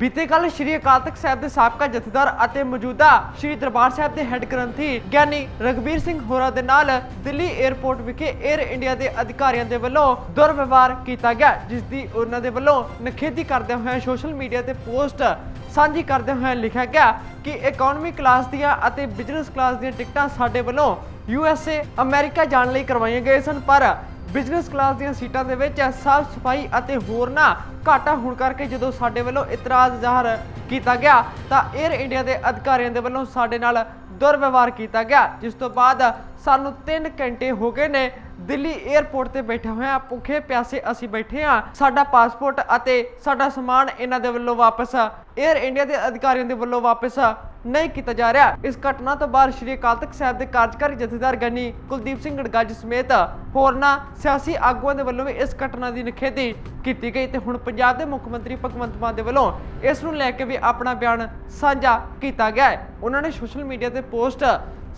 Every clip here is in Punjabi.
ਬੀਤੇ ਕੱਲ ਸ਼੍ਰੀ ਅਕਾਲ ਤਖਤ ਸਾਹਿਬ ਦੇ ਸਾਬਕਾ ਜਥੇਦਾਰ ਅਤੇ ਮੌਜੂਦਾ ਸ਼੍ਰੀ ਦਰਬਾਰ ਸਾਹਿਬ ਦੇ ਹੈੱਡ ਗ੍ਰੰਥੀ ਗਿਆਨੀ ਰਗਵੀਰ ਸਿੰਘ ਹੋਰਾਂ ਦੇ ਨਾਲ ਦਿੱਲੀ 에ਅਰਪੋਰਟ ਵਿਖੇ 에ਅਰ ਇੰਡੀਆ ਦੇ ਅਧਿਕਾਰੀਆਂ ਦੇ ਵੱਲੋਂ ਦੁਰਵਿਵਹਾਰ ਕੀਤਾ ਗਿਆ, ਜਿਸ ਦੀ ਉਹਨਾਂ ਦੇ ਵੱਲੋਂ ਨਖੇਦੀ ਕਰਦਿਆਂ ਹੋਇਆਂ ਸੋਸ਼ਲ ਮੀਡੀਆ ਤੇ ਪੋਸਟ ਸਾਂਝੀ ਕਰਦਿਆਂ ਹੋਇਆਂ ਲਿਖਿਆ ਗਿਆ ਕਿ ਇਕਨੋਮੀ ਕਲਾਸ ਦੀਆਂ ਅਤੇ ਬਿਜ਼ਨਸ ਕਲਾਸ ਦੀਆਂ ਟਿਕਟਾਂ ਸਾਡੇ ਵੱਲੋਂ ਯੂਐਸਏ ਅਮਰੀਕਾ ਜਾਣ ਲਈ ਕਰਵਾਈਆਂ ਗਏ ਸਨ, ਪਰ ਬਿਜ਼ਨਸ ਕਲਾਸ ਦੀਆਂ ਸੀਟਾਂ ਦੇ ਵਿੱਚ ਸਾਫ਼ ਸਫ਼ਾਈ ਅਤੇ ਹੋਰ ਨਾ ਘਾਟਾ ਹੋਣ ਕਰਕੇ ਜਦੋਂ ਸਾਡੇ ਵੱਲੋਂ ਇਤਰਾਜ਼ ਜ਼ਾਹਰ ਕੀਤਾ ਗਿਆ, ਤਾਂ 에ਅਰ ਇੰਡੀਆ ਦੇ ਅਧਿਕਾਰੀਆਂ ਦੇ ਵੱਲੋਂ ਸਾਡੇ ਨਾਲ ਦੁਰਵਿਵਹਾਰ ਕੀਤਾ ਗਿਆ, ਜਿਸ ਤੋਂ ਬਾਅਦ ਸਾਨੂੰ 3 ਘੰਟੇ ਹੋ ਗਏ ਨੇ ਦਿੱਲੀ 에ਅਰਪੋਰਟ ਤੇ ਬੈਠੇ ਹੋਏ ਆ ਭੁੱਖੇ ਪਿਆਸੇ ਅਸੀਂ ਬੈਠੇ ਆ ਸਾਡਾ ਪਾਸਪੋਰਟ ਅਤੇ ਸਾਡਾ ਸਮਾਨ ਇਹਨਾਂ ਦੇ ਵੱਲੋਂ ਵਾਪਸ 에ਅਰ ਇੰਡੀਆ ਦੇ ਅਧਿਕਾਰੀਆਂ ਦੇ ਵੱਲੋਂ ਵਾਪਸ ਨਹੀਂ ਕੀਤਾ ਜਾ ਰਿਹਾ। ਇਸ ਘਟਨਾ ਤੋਂ ਬਾਅਦ ਸ਼੍ਰੀ ਅਕਾਲ ਤਖਤ ਸਾਹਿਬ ਦੇ ਕਾਰਜਕਾਰੀ ਜਥੇਦਾਰ ਗਨੀ ਕੁਲਦੀਪ ਸਿੰਘ ਗੜਗੱਜ ਸਮੇਤ ਹੋਰਨਾਂ ਸਿਆਸੀ ਆਗੂਆਂ ਦੇ ਵੱਲੋਂ ਵੀ ਇਸ ਘਟਨਾ ਦੀ ਨਿਖੇਧੀ ਕੀਤੀ ਗਈ ਤੇ ਹੁਣ ਪੰਜਾਬ ਦੇ ਮੁੱਖ ਮੰਤਰੀ ਭਗਵੰਤ ਮਾਨ ਦੇ ਵੱਲੋਂ ਇਸ ਨੂੰ ਲੈ ਕੇ ਵੀ ਆਪਣਾ ਬਿਆਨ ਸਾਂਝਾ ਕੀਤਾ ਗਿਆ ਹੈ। ਉਹਨਾਂ ਨੇ ਸੋਸ਼ਲ ਮੀਡੀਆ ਤੇ ਪੋਸਟ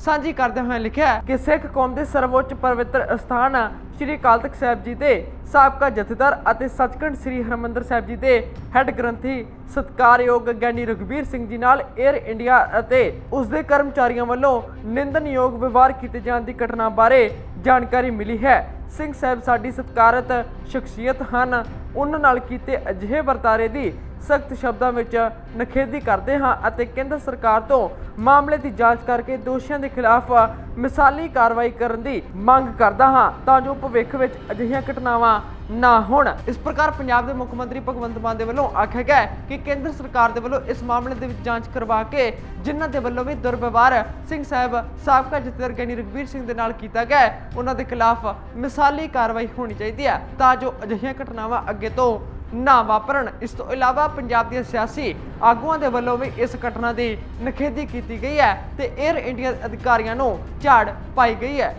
ਸਾਂਝੀ ਕਰਦੇ ਹੋਏ ਲਿਖਿਆ ਕਿ ਸਿੱਖ ਕੌਮ ਦੇ ਸਰਵਉੱਚ ਪਵਿੱਤਰ ਸਥਾਨ ਸ਼੍ਰੀ ਅਕਾਲ ਤਖਤ ਸਾਹਿਬ ਜੀ ਦੇ ਸਾਬਕਾ ਜਥੇਦਾਰ ਅਤੇ ਸੱਚਖੰਡ ਸ੍ਰੀ ਹਰਮੰਦਰ ਸਾਹਿਬ ਜੀ ਦੇ ਹੈੱਡ ਗ੍ਰੰਥੀ ਸਤਕਾਰਯੋਗ ਗਿਆਨੀ ਰਘਬੀਰ ਸਿੰਘ ਜੀ ਨਾਲ 에ਅਰ ਇੰਡੀਆ ਅਤੇ ਉਸ ਦੇ ਕਰਮਚਾਰੀਆਂ ਵੱਲੋਂ ਨਿੰਦਨਯੋਗ ਵਿਵਹਾਰ ਕੀਤੇ ਜਾਣ ਦੀ ਘਟਨਾ ਬਾਰੇ ਜਾਣਕਾਰੀ ਮਿਲੀ ਹੈ। ਸਿੰਘ ਸਾਹਿਬ, ਸਾਡੀ ਸਤਿਕਾਰਤ ਸ਼ਖਸੀਅਤ ਹਨ। ਉਹਨਾਂ ਨਾਲ ਕੀਤੇ ਅਜਿਹੇ ਵਰਤਾਰੇ ਦੀ ਸਖਤ ਸ਼ਬਦਾਂ ਵਿੱਚ ਨਖੇਦੀ ਕਰਦੇ ਹਾਂ ਅਤੇ ਕੇਂਦਰ ਸਰਕਾਰ ਤੋਂ ਮਾਮਲੇ ਦੀ ਜਾਂਚ ਕਰਕੇ ਦੋਸ਼ੀਆਂ ਦੇ ਖਿਲਾਫ ਮਿਸਾਲੀ ਕਾਰਵਾਈ ਕਰਨ ਦੀ ਮੰਗ ਕਰਦਾ ਹਾਂ ਤਾਂ ਜੋ ਭਵਿੱਖ ਵਿੱਚ ਅਜਿਹੀਆਂ ਘਟਨਾਵਾਂ ਨਾ ਹੋਣ। ਇਸ ਪ੍ਰਕਾਰ ਪੰਜਾਬ ਦੇ ਮੁੱਖ ਮੰਤਰੀ ਭਗਵੰਤ ਮਾਨ ਦੇ ਵੱਲੋਂ ਆਖਿਆ ਗਿਆ ਕਿ ਕੇਂਦਰ ਸਰਕਾਰ ਦੇ ਵੱਲੋਂ ਇਸ ਮਾਮਲੇ ਦੇ ਵਿੱਚ ਜਾਂਚ ਕਰਵਾ ਕੇ ਜਿਨ੍ਹਾਂ ਦੇ ਵੱਲੋਂ ਵੀ ਦੁਰਵਿਵਹਾਰ ਸਿੰਘ ਸਾਹਿਬ, ਸਾਬਕਾ ਜਥੇਦਾਰ ਗਿਆਨੀ ਰਘਬੀਰ ਸਿੰਘ ਦੇ ਨਾਲ ਕੀਤਾ ਗਿਆ ਉਹਨਾਂ ਦੇ ਖਿਲਾਫ ਮਿਸਾਲੀ ਕਾਰਵਾਈ ਹੋਣੀ ਚਾਹੀਦੀ ਹੈ ਤਾਂ ਜੋ ਅਜਿਹੀਆਂ ਘਟਨਾਵਾਂ ਅੱਗੇ ਤੋਂ ਨਾ ਵਾਪਰਨ। ਇਸ ਤੋਂ ਇਲਾਵਾ ਪੰਜਾਬ ਦੇ ਸਿਆਸੀ ਆਗੂਆਂ ਦੇ ਵੱਲੋਂ ਵੀ ਇਸ ਘਟਨਾ ਦੀ ਨਖੇਦੀ ਕੀਤੀ ਗਈ ਹੈ ਤੇ 에ਅਰ ਇੰਡੀਆ ਅਧਿਕਾਰੀਆਂ ਨੂੰ ਝਾੜ ਪਾਈ ਗਈ ਹੈ।